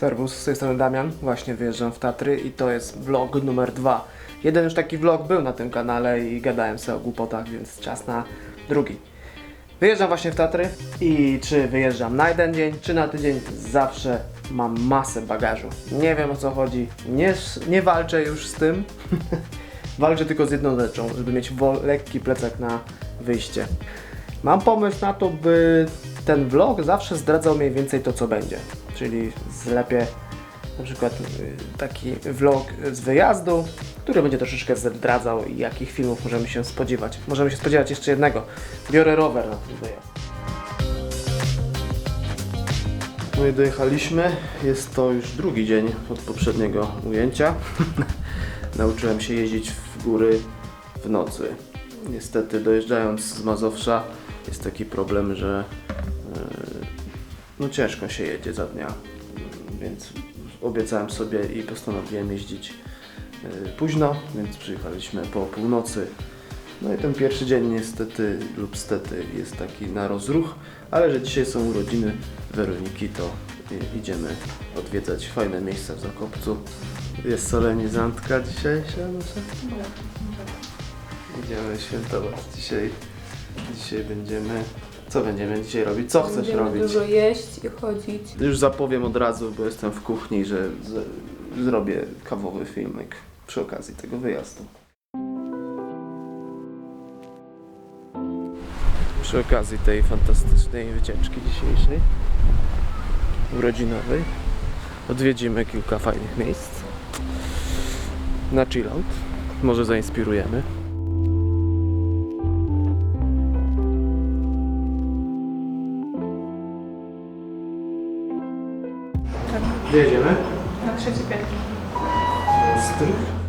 Serwus, z tej strony Damian. Właśnie wyjeżdżam w Tatry i to jest vlog numer dwa. Jeden już taki vlog był na tym kanale i gadałem sobie o głupotach, więc czas na drugi. Wyjeżdżam właśnie w Tatry i czy wyjeżdżam na jeden dzień, czy na tydzień, zawsze mam masę bagażu. Nie wiem o co chodzi, nie, nie walczę już z tym. walczę tylko z jedną rzeczą, żeby mieć lekki plecak na wyjście. Mam pomysł na to, by ten vlog zawsze zdradzał mniej więcej to, co będzie. Czyli zlepię na przykład y, taki vlog z wyjazdu, który będzie troszeczkę zdradzał, jakich filmów możemy się spodziewać. Możemy się spodziewać jeszcze jednego. Biorę rower na ten wyjazd. No i dojechaliśmy. Jest to już drugi dzień od poprzedniego ujęcia. Nauczyłem się jeździć w góry w nocy. Niestety dojeżdżając z Mazowsza jest taki problem, że no ciężko się jedzie za dnia, więc obiecałem sobie i postanowiłem jeździć e, późno, więc przyjechaliśmy po północy. No i ten pierwszy dzień niestety lub stety jest taki na rozruch, ale że dzisiaj są urodziny Weroniki, to idziemy odwiedzać fajne miejsca w Zakopcu. Jest solenizantka dzisiejsza, nasza? Idziemy świętować dzisiaj. Dzisiaj będziemy. Co będziemy dzisiaj robić? Co chcesz Będziemy robić? dużo jeść i chodzić. Już zapowiem od razu, bo jestem w kuchni, że z, zrobię kawowy filmik przy okazji tego wyjazdu. Przy okazji tej fantastycznej wycieczki dzisiejszej, urodzinowej, odwiedzimy kilka fajnych miejsc na chillout. Może zainspirujemy. Gdzie jedziemy? Na trzecie piętro. Strych.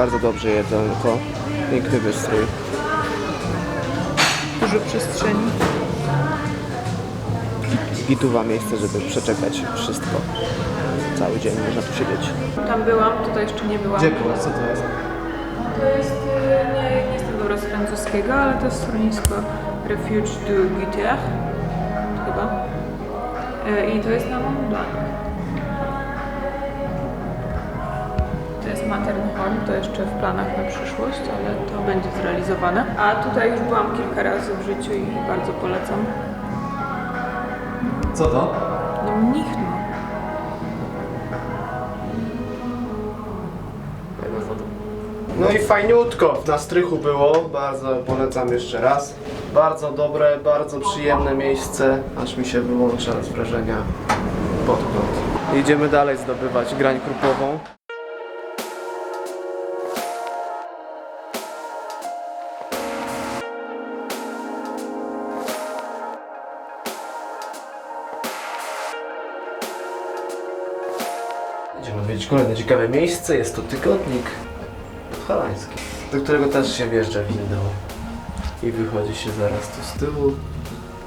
Bardzo dobrze jedzonko. Piękny wystrój. Dużo przestrzeni. Gituwa miejsce, żeby przeczekać wszystko. Cały dzień można tu siedzieć. Tam byłam, tutaj jeszcze nie byłam. była? Co to jest? To jest, y, nie, nie jestem dobra z francuskiego, ale to jest schronisko Refuge du Guiter. Chyba. Y, I to jest na Mont Blanc. To jest Matterhorn, to jeszcze w planach na przyszłość, ale to będzie zrealizowane. A tutaj już byłam kilka razy w życiu i bardzo polecam. Co to? No mnich no. No i fajniutko na strychu było, bardzo polecam jeszcze raz. Bardzo dobre, bardzo przyjemne miejsce, aż mi się wyłącza z wrażenia podgląd. Idziemy dalej zdobywać grań krupową. Kolejne ciekawe miejsce. Jest to tygodnik podhalański, do którego też się wjeżdża windą. I wychodzi się zaraz tu z tyłu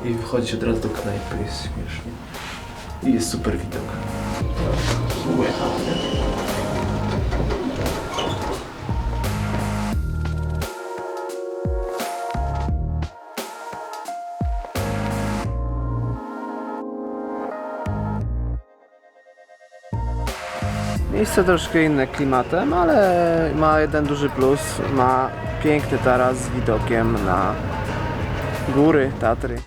i wychodzi od razu do knajpy. Jest śmiesznie. I jest super widok. Nie? Miejsce troszkę inne klimatem, ale ma jeden duży plus. Ma piękny taras z widokiem na góry Tatry.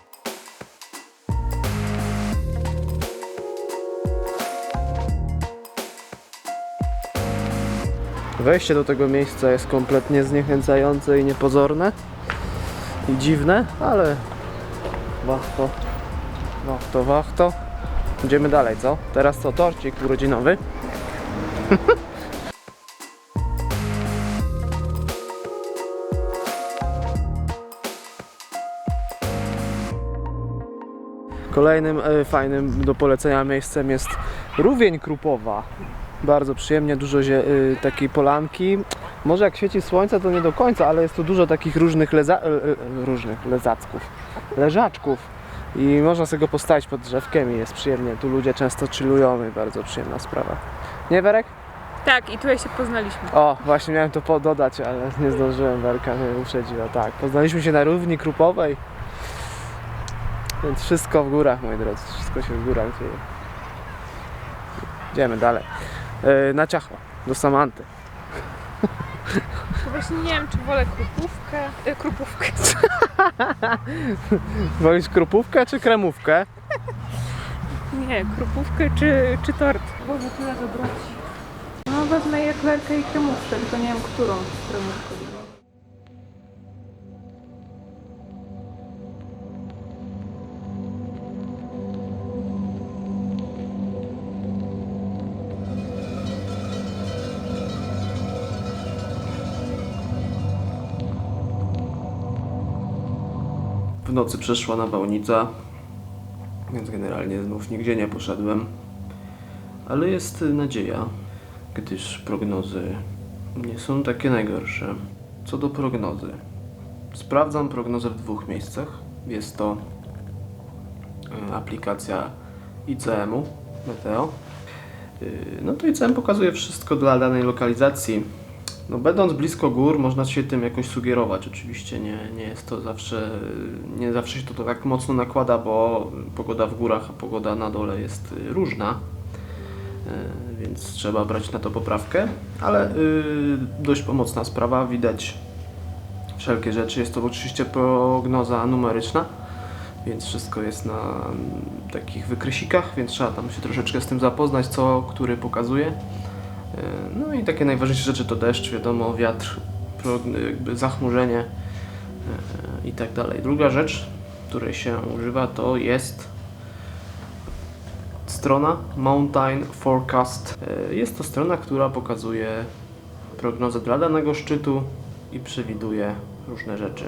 Wejście do tego miejsca jest kompletnie zniechęcające i niepozorne i dziwne, ale wachto, wachto, wachto. Idziemy dalej, co? Teraz co? Torcik urodzinowy. Kolejnym e, fajnym do polecenia miejscem jest Rówień Krupowa. Bardzo przyjemnie, dużo zie- y, takiej polanki. Może jak świeci słońce, to nie do końca, ale jest tu dużo takich różnych leza... e, e, różnych lezacków, leżaczków. I można sobie go postawić pod drzewkiem i jest przyjemnie. Tu ludzie często chillują i bardzo przyjemna sprawa. Nie, Werek? Tak, i tutaj się poznaliśmy. O, właśnie miałem to po- dodać, ale nie zdążyłem, Werka mnie uprzedziła. Tak, poznaliśmy się na równi krupowej. Więc wszystko w górach, moi drodzy. Wszystko się w górach dzieje. Idziemy dalej. Yy, na ciacho, do Samanty. To właśnie nie wiem, czy wolę krupówkę. E, krupówkę. Wolisz krupówkę czy kremówkę? Nie, krupówkę czy, czy tort. Boże, tyle dobroci. No wezmę eklerkę i kremówkę, tylko nie wiem, którą kremówkę. W nocy przeszła nawałnica, więc generalnie znów nigdzie nie poszedłem. Ale jest nadzieja, gdyż prognozy nie są takie najgorsze. Co do prognozy. Sprawdzam prognozę w dwóch miejscach. Jest to e, aplikacja ICM-u, Meteo. Yy, No to ICM pokazuje wszystko dla danej lokalizacji. No, będąc blisko gór, można się tym jakoś sugerować. Oczywiście nie, nie jest to zawsze, nie zawsze się to tak mocno nakłada, bo pogoda w górach, a pogoda na dole jest y, różna. Y, Więc trzeba brać na to poprawkę, ale y, dość pomocna sprawa. Widać wszelkie rzeczy. Jest to oczywiście prognoza numeryczna, więc wszystko jest na mm, takich wykresikach, więc trzeba tam się troszeczkę z tym zapoznać, co który pokazuje. No i takie najważniejsze rzeczy to deszcz, wiadomo, wiatr, jakby zachmurzenie e, i tak dalej. Druga rzecz, której się używa, to jest strona Mountain Forecast. E, Jest to strona, która pokazuje prognozę dla danego szczytu i przewiduje różne rzeczy.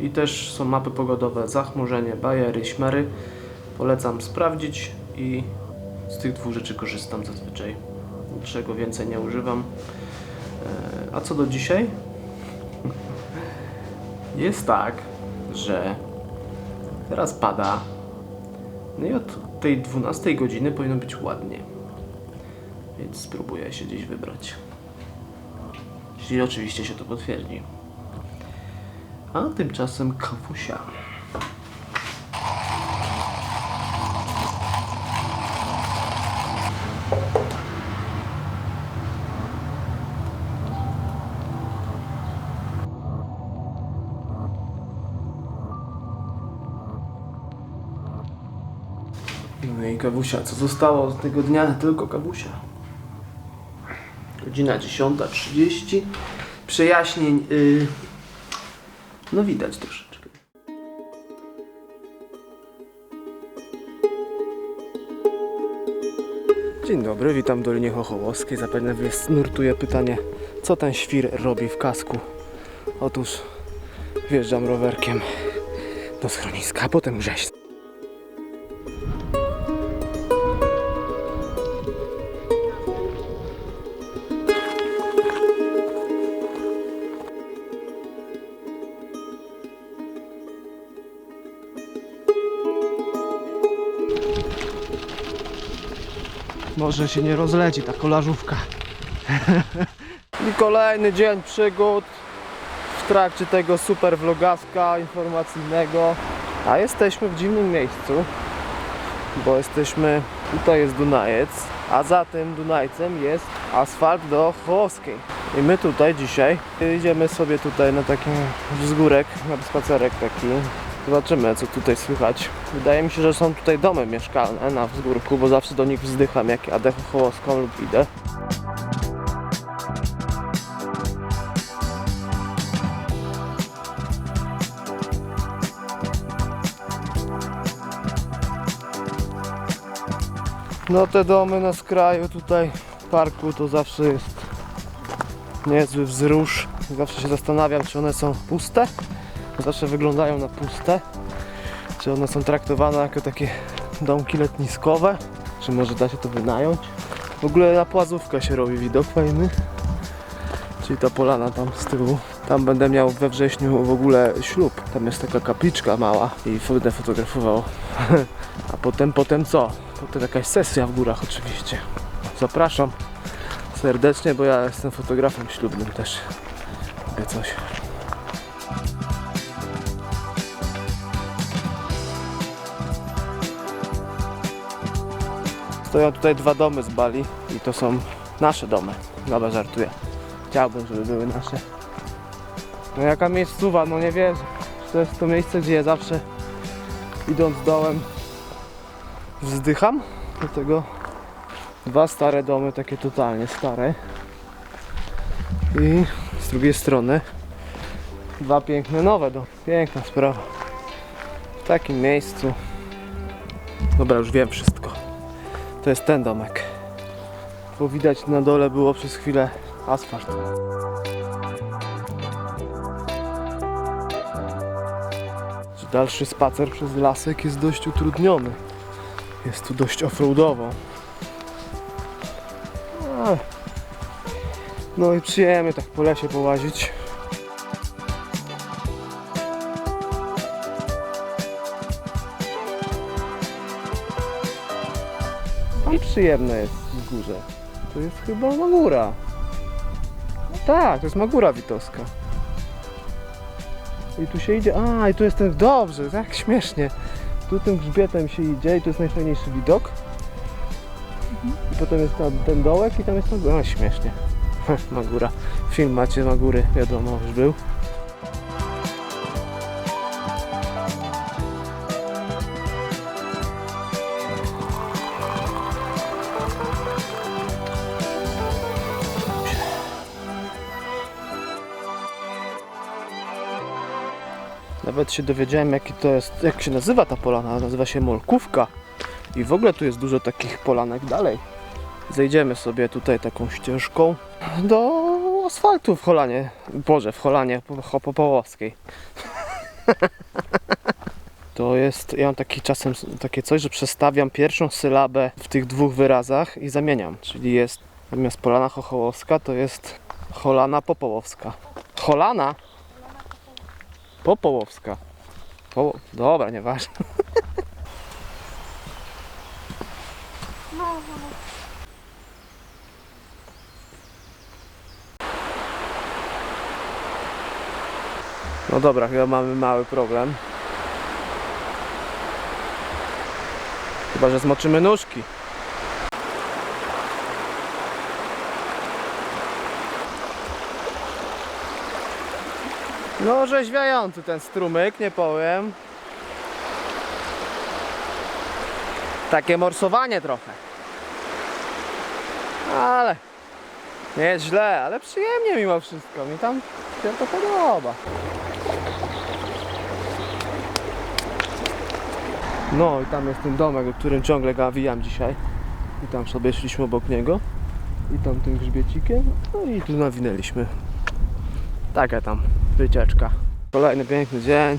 I też są mapy pogodowe, zachmurzenie, bajery, śmery. Polecam sprawdzić i z tych dwóch rzeczy korzystam zazwyczaj niczego więcej nie używam. E, A co do dzisiaj? Jest tak, że teraz pada. No i od tej 12 godziny powinno być ładnie. Więc spróbuję się gdzieś wybrać. Jeśli oczywiście się to potwierdzi. A tymczasem kawusia. Kawusia, co zostało z tego dnia? Tylko kawusia. Godzina 10.30. Przejaśnień, yy, no widać troszeczkę. Dzień dobry, witam w Dolinie Chochołowskiej. Zapewne wy- nurtuje pytanie, co ten świr robi w kasku. Otóż wjeżdżam rowerkiem do schroniska, a potem rzeź. Może się nie rozleci ta kolażówka. I kolejny dzień przygód w trakcie tego super vlogaska informacyjnego. A jesteśmy w dziwnym miejscu, bo jesteśmy, tutaj jest Dunajec, a za tym Dunajcem jest asfalt do Chołowskiej. I my tutaj dzisiaj idziemy sobie tutaj na taki wzgórek, na spacerek taki. Zobaczymy co tutaj słychać. Wydaje mi się, że są tutaj domy mieszkalne na wzgórku, bo zawsze do nich wzdycham jak jadę Chołowską lub idę. No te domy na skraju tutaj parku to zawsze jest niezły wzrusz. Zawsze się zastanawiam, czy one są puste. Zawsze wyglądają na puste. Czy one są traktowane jako takie domki letniskowe? Czy może da się to wynająć? W ogóle na płazówkę się robi widok fajny. Czyli ta polana tam z tyłu. Tam będę miał we wrześniu w ogóle ślub. Tam jest taka kapliczka mała i będę fotografował. A potem, potem co? Potem jakaś sesja w górach oczywiście. Zapraszam serdecznie, bo ja jestem fotografem ślubnym też. Mogę coś. Stoją tutaj dwa domy z Bali i to są nasze domy. Dobra, żartuję. Chciałbym, żeby były nasze. No jaka miejscowa, no nie wierzę. To jest to miejsce, gdzie ja zawsze idąc dołem wzdycham. Do tego dwa stare domy, takie totalnie stare. I z drugiej strony dwa piękne nowe domy. Piękna sprawa. W takim miejscu. Dobra, już wiem wszystko. To jest ten domek. Bo widać na dole było przez chwilę asfalt. Dalszy spacer przez lasek jest dość utrudniony. Jest tu dość offroadowo. No i przyjemnie tak po lesie połazić. Tam przyjemne jest w górze. To jest chyba Magura. No tak, to jest Magura Witowska. I tu się idzie. A, i tu jest ten. Dobrze, tak śmiesznie. Tu tym grzbietem się idzie i tu jest najfajniejszy widok. I potem jest tam ten dołek i tam jest Magura. A, śmiesznie. Magura. Film macie Magury, wiadomo, już był. Nawet się dowiedziałem jaki to jest, jak się nazywa ta polana, nazywa się Molkówka. I w ogóle tu jest dużo takich polanek dalej. Zejdziemy sobie tutaj taką ścieżką do asfaltu w Holanie. Boże, w Holanie po- po Połowskiej. To jest, ja mam taki czasem takie coś, że przestawiam pierwszą sylabę w tych dwóch wyrazach i zamieniam. Czyli jest zamiast polana chochołowska to jest Holana Popołowska. Holana Popołowska. Po... Dobra, nieważne. No dobra, chyba mamy mały problem. Chyba, że zmoczymy nóżki. No, rzeźwiający ten strumyk, nie powiem. Takie morsowanie trochę. Ale nie źle, ale przyjemnie mimo wszystko. Mi tam się to podoba. No i tam jest ten domek, o którym ciągle gawijam dzisiaj. I tam sobie szliśmy obok niego. I tam tym grzbiecikiem. No i tu nawinęliśmy. Taka tam wycieczka. Kolejny piękny dzień.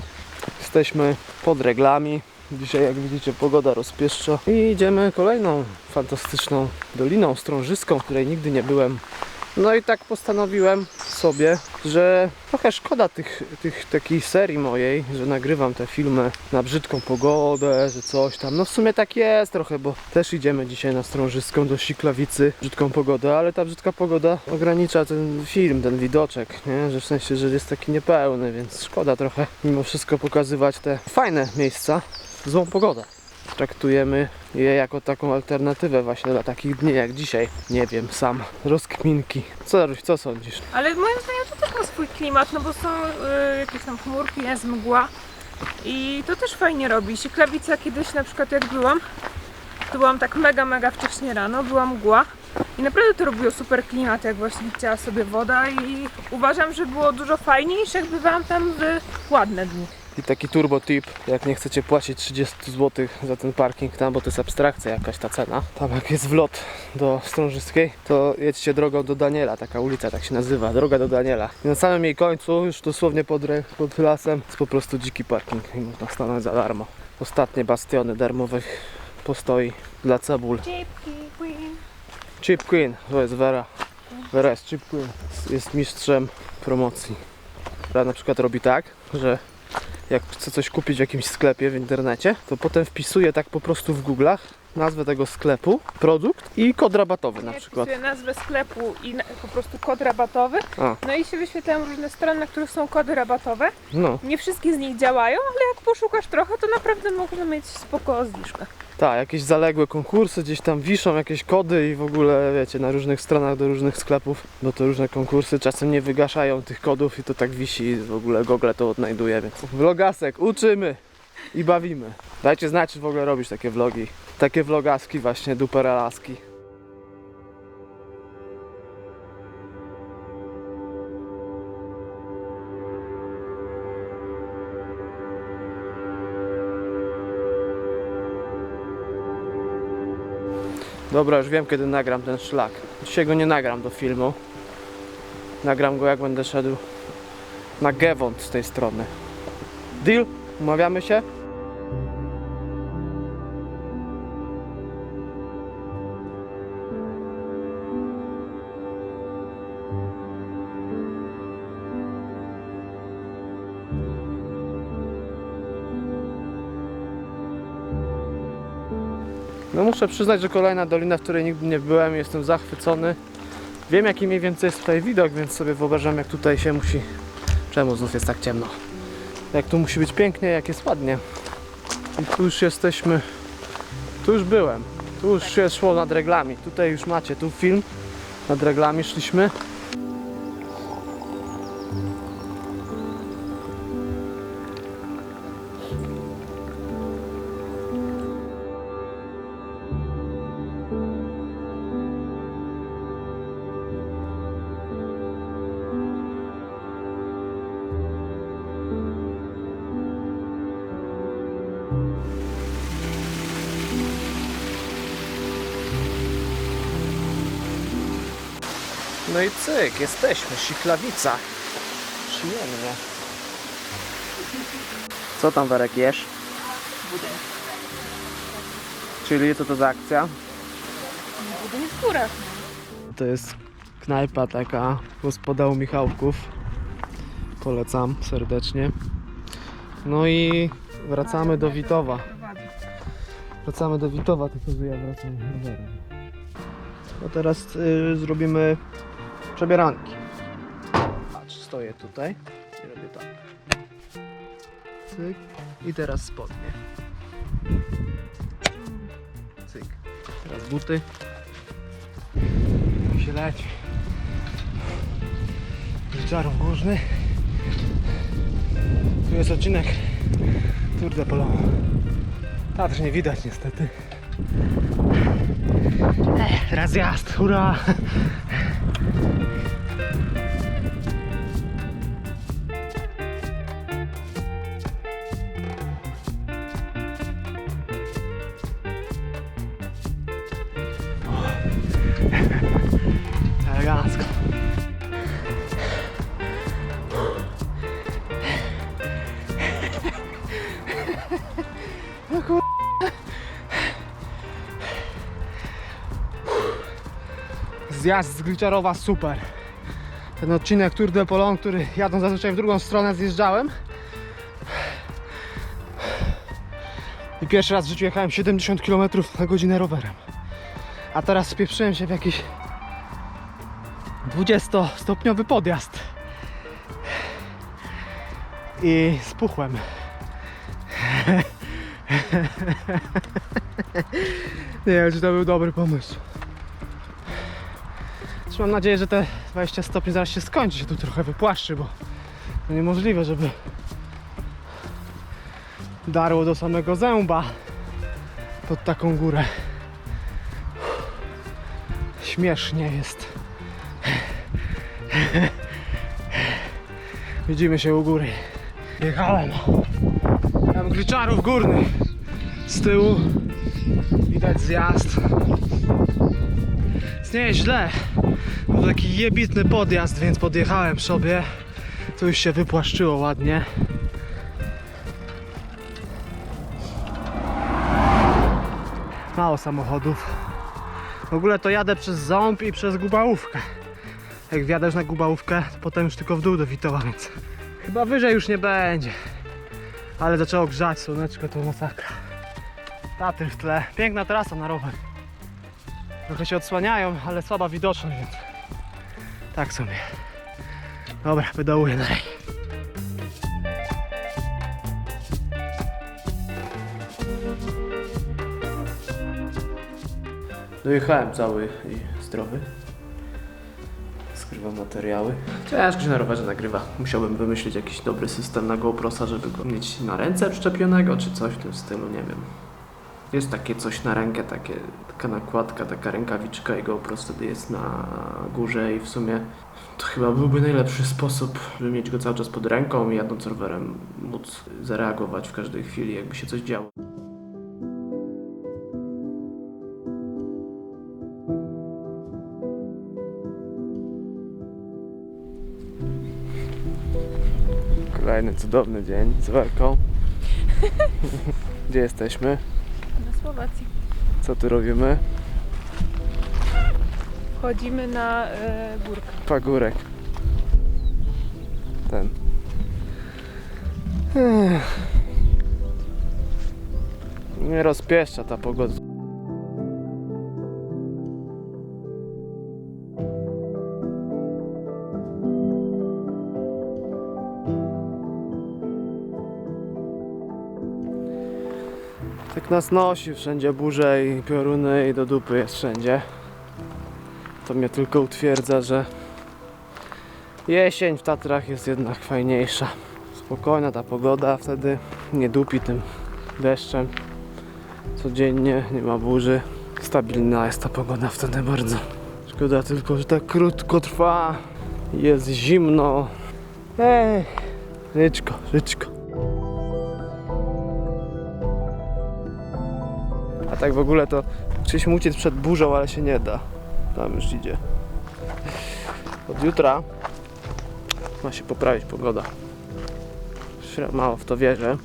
Jesteśmy pod reglami. Dzisiaj jak widzicie pogoda rozpieszcza. I idziemy kolejną fantastyczną doliną strążyską, której nigdy nie byłem. No i tak postanowiłem sobie, że trochę szkoda tych, tych takiej serii mojej, że nagrywam te filmy na brzydką pogodę, że coś tam. No w sumie tak jest trochę, bo też idziemy dzisiaj na strążyską do Siklawicy, brzydką pogodę, ale ta brzydka pogoda ogranicza ten film, ten widoczek, nie? Że w sensie, że jest taki niepełny, więc szkoda trochę mimo wszystko pokazywać te fajne miejsca w złą pogodę traktujemy je jako taką alternatywę właśnie dla takich dni jak dzisiaj. Nie wiem, sam rozkminki. Co, Ruś, co sądzisz? Ale moim zdaniem to też ma swój klimat, no bo są y, jakieś tam chmurki, jest mgła i to też fajnie robi. Siklawica kiedyś na przykład jak byłam, to byłam tak mega, mega wcześnie rano, była mgła i naprawdę to robiło super klimat, jak właśnie chciała sobie woda i uważam, że było dużo fajniej niż jak bywałam tam w ładne dni. I taki turbo tip, jak nie chcecie płacić 30 zł za ten parking tam, bo to jest abstrakcja jakaś ta cena. Tam jak jest wlot do Strążyskiej, to jedźcie drogą do Daniela, taka ulica tak się nazywa, droga do Daniela. I na samym jej końcu, już dosłownie pod, pod lasem, jest po prostu dziki parking i można stanąć za darmo. Ostatnie bastiony darmowych postoi dla cebul. Dzięki, Queen. Chip Queen, to jest Vera. Teraz szybko jest mistrzem promocji. Która na przykład robi tak, że jak chce coś kupić w jakimś sklepie w internecie, to potem wpisuje tak po prostu w Google'ach nazwę tego sklepu, produkt i kod rabatowy na Ja przykład. wpisuję nazwę sklepu i na, po prostu kod rabatowy. A, No i się wyświetlają różne strony, na których są kody rabatowe. no, Nie wszystkie z nich działają, ale jak poszukasz trochę, to naprawdę można mieć spoko zniżkę. Tak, jakieś zaległe konkursy gdzieś tam wiszą, jakieś kody i w ogóle wiecie, na różnych stronach do różnych sklepów, bo to różne konkursy czasem nie wygaszają tych kodów i to tak wisi w ogóle Google to odnajduje, więc vlogasek, uczymy i bawimy. Dajcie znać, czy w ogóle robisz takie vlogi, takie vlogaski właśnie, duperalaski. Dobra, już wiem kiedy nagram ten szlak. Dzisiaj go nie nagram do filmu. Nagram go jak będę szedł na Gewont z tej strony. Deal? Umawiamy się? No muszę przyznać, że kolejna dolina, w której nigdy nie byłem, jestem zachwycony. Wiem jaki mniej więcej jest tutaj widok, więc sobie wyobrażam jak tutaj się musi... Czemu znów jest tak ciemno? Jak tu musi być pięknie, jak jest ładnie. I tu już jesteśmy... Tu już byłem. Tu już się szło nad reglami. Tutaj już macie, tu film. Nad reglami szliśmy. Cyk, jesteśmy, Siklawica. Przyjemnie. Co tam Werek jesz? Czyli co to za akcja? Budyń w górach. To jest knajpa taka gospoda u Michałków. Polecam serdecznie. No i wracamy do Witowa. Wracamy do Witowa, tylko że ja wracam rowerem. No teraz y, zrobimy przebieranki. Patrz, stoję tutaj i robię tak. Cyk. I teraz spodnie. Cyk. Teraz buty. I się leci. Żarów górny. Tu jest odcinek Tour de Polo. Tatr nie widać niestety. Teraz jazd, hurra! Zjazd z Gliczarowa super. Ten odcinek Tour de Polon, który jadąc zazwyczaj w drugą stronę zjeżdżałem. I pierwszy raz w życiu jechałem 70 km na godzinę rowerem. A teraz spieprzyłem się w jakiś 20-stopniowy podjazd. I spuchłem. Nie wiem, czy to był dobry pomysł. Też mam nadzieję, że te 20 stopni zaraz się skończy, się tu trochę wypłaszczy, bo to niemożliwe, żeby darło do samego zęba pod taką górę. Śmiesznie jest. Widzimy się u góry. Jechałem. Tam Glyczarów Górny. Z tyłu widać zjazd. Jest nieźle. Był taki jebitny podjazd, więc podjechałem sobie. Tu już się wypłaszczyło ładnie. Mało samochodów. W ogóle to jadę przez Ząb i przez Gubałówkę. Jak wjadasz na gubałówkę, to potem już tylko w dół do Witowa, więc chyba wyżej już nie będzie. Ale zaczęło grzać, słoneczko to masakra. Tatry w tle, piękna trasa na rower. Trochę się odsłaniają, ale słaba widoczność, więc tak sobie. Dobra, wydołuję dalej. Dojechałem cały i zdrowy. Skrywam materiały. Ciężko się na rowerze nagrywa. Musiałbym wymyślić jakiś dobry system na GoProsa, żeby go mieć na ręce przyczepionego, czy coś w tym stylu, nie wiem. Jest takie coś na rękę, takie, taka nakładka, taka rękawiczka i GoPro wtedy jest na górze i w sumie to chyba byłby najlepszy sposób, żeby mieć go cały czas pod ręką i jadąc rowerem móc zareagować w każdej chwili, jakby się coś działo. Kolejny cudowny dzień z Werką. Gdzie jesteśmy? Na Słowacji. Co tu robimy? Chodzimy na e, górkę. Pagórek. Ten. Ech. Nie rozpieszcza ta pogoda. Nas nosi wszędzie burze i pioruny i do dupy jest wszędzie. To mnie tylko utwierdza, że jesień w Tatrach jest jednak fajniejsza. Spokojna ta pogoda, wtedy nie dupi tym deszczem. Codziennie nie ma burzy. Stabilna jest ta pogoda wtedy bardzo. Szkoda tylko, że tak krótko trwa. Jest zimno. Ej, ryczko, ryczko. Tak w ogóle to chcieliśmy uciec przed burzą, ale się nie da. Tam już idzie. Od jutra ma się poprawić pogoda. Mało w to wierzę.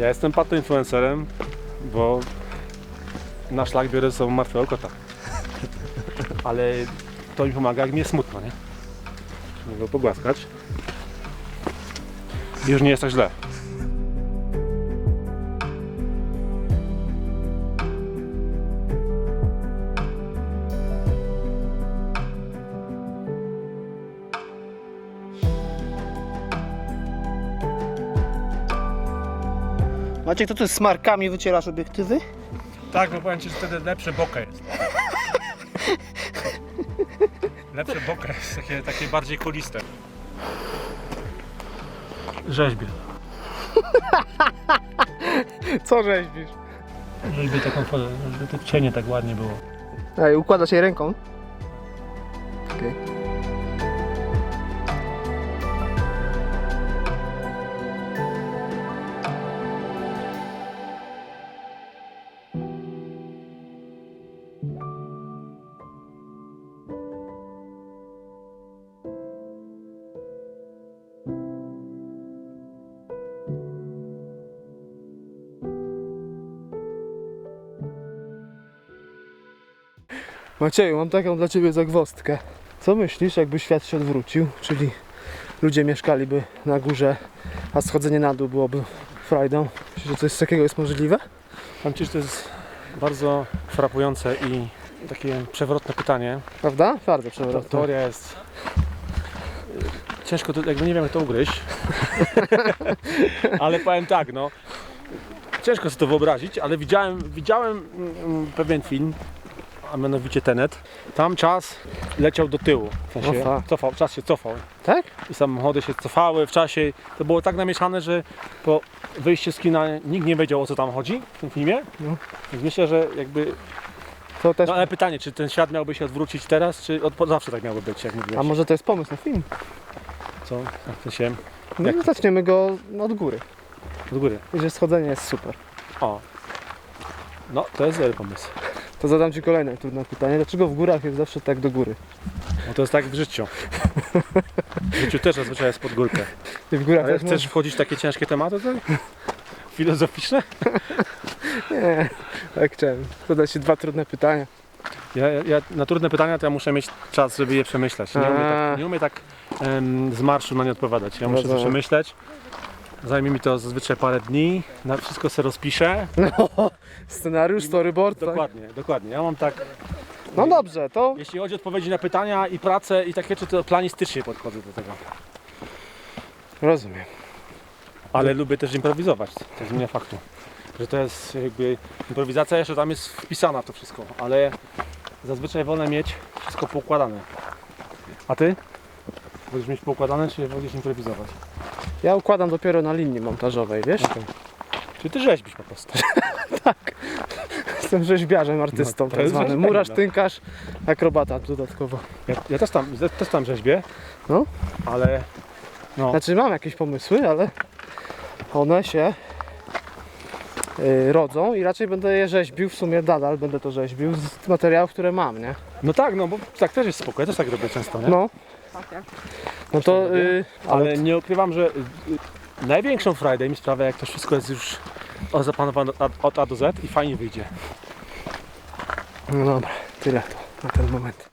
Ja jestem pato influencerem, bo na szlak biorę ze sobą martwego kota. Ale to mi pomaga, jak mi jest smutno, nie? Mogę go pogłaskać. I już nie jest tak źle. Maciek, to ty z markami wycierasz obiektywy? Tak, bo powiem Ci, że wtedy lepsze boka jest. Lepsze boka jest, takie, takie bardziej kuliste. Rzeźbię. Co rzeźbisz? Rzeźbię taką formę, żeby to cienie tak ładnie było. Ej, układasz jej ręką. Okej. Macieju, mam taką dla ciebie zagwozdkę. Co myślisz, jakby świat się odwrócił, czyli ludzie mieszkaliby na górze, a schodzenie na dół byłoby frajdą? Myślisz, że coś takiego jest możliwe? Powiem Ci, że to jest bardzo frapujące i takie przewrotne pytanie. Prawda? Bardzo Ta przewrotne. teoria jest... Ciężko, to, jakby nie wiem jak to ugryźć. ale powiem tak, no. Ciężko sobie to wyobrazić, ale widziałem, widziałem mm, pewien film, a mianowicie Tenet. Tam czas leciał do tyłu. W sensie tak. cofał, czas się cofał. Tak? I samochody się cofały w czasie. To było tak namieszane, że po wyjściu z kina nikt nie wiedział o co tam chodzi w tym filmie. No. Więc myślę, że jakby. To też... No ale pytanie, czy ten świat miałby się odwrócić teraz, czy od, zawsze tak miałoby być, jak mówiłeś? A może to jest pomysł na film? Co? W sensie No Jak? i zaczniemy go od góry. od góry. I że schodzenie jest super. O. No, to jest dobry pomysł. To zadam Ci kolejne trudne pytanie. Dlaczego w górach jest zawsze tak do góry? Bo to jest tak w życiu. W życiu też zazwyczaj jest pod górkę. I w górach Ale też chcesz wchodzić w takie ciężkie tematy? To? Filozoficzne? Nie, tak chciałem. Zadać Ci dwa trudne pytania. Ja, ja, na trudne pytania to ja muszę mieć czas, żeby je przemyśleć. Nie umiem tak, nie umiem tak em, z marszu na nie odpowiadać. Ja muszę to Rozumiem. przemyśleć. Zajmie mi to zazwyczaj parę dni. Na wszystko sobie rozpiszę. Scenariusz, storyboard, tak? Dokładnie, dokładnie. Ja mam tak, No dobrze, to jeśli chodzi o odpowiedzi na pytania i pracę i takie rzeczy, to planistycznie podchodzę do tego. rozumiem. Ale lubię też improwizować. To zmienia faktu. Że to jest jakby improwizacja jeszcze tam jest wpisana w to wszystko, ale zazwyczaj wolę mieć wszystko poukładane. A ty? Wolisz mieć poukładane, czy wolisz improwizować? Ja układam dopiero na linii montażowej, wiesz? Okej. Czyli ty rzeźbisz po prostu. Jestem rzeźbiarzem, artystą No, tak rzeźbienie, Murarz, no. tynkarz, akrobata dodatkowo. Ja, ja też, tam, też tam rzeźbię, No. ale no, Znaczy mam jakieś pomysły, ale one się y, rodzą i raczej będę je rzeźbił, w sumie nadal będę to rzeźbił z materiałów, które mam, nie? no tak, no bo tak też jest spoko, ja też tak robię często, nie? No, Tak, no to... Y, ale nie ukrywam, że y, największą frajdę mi sprawia, jak to wszystko jest już o- zapanowane od, od A do Z i fajnie wyjdzie. No dobra, tyle to na ten moment.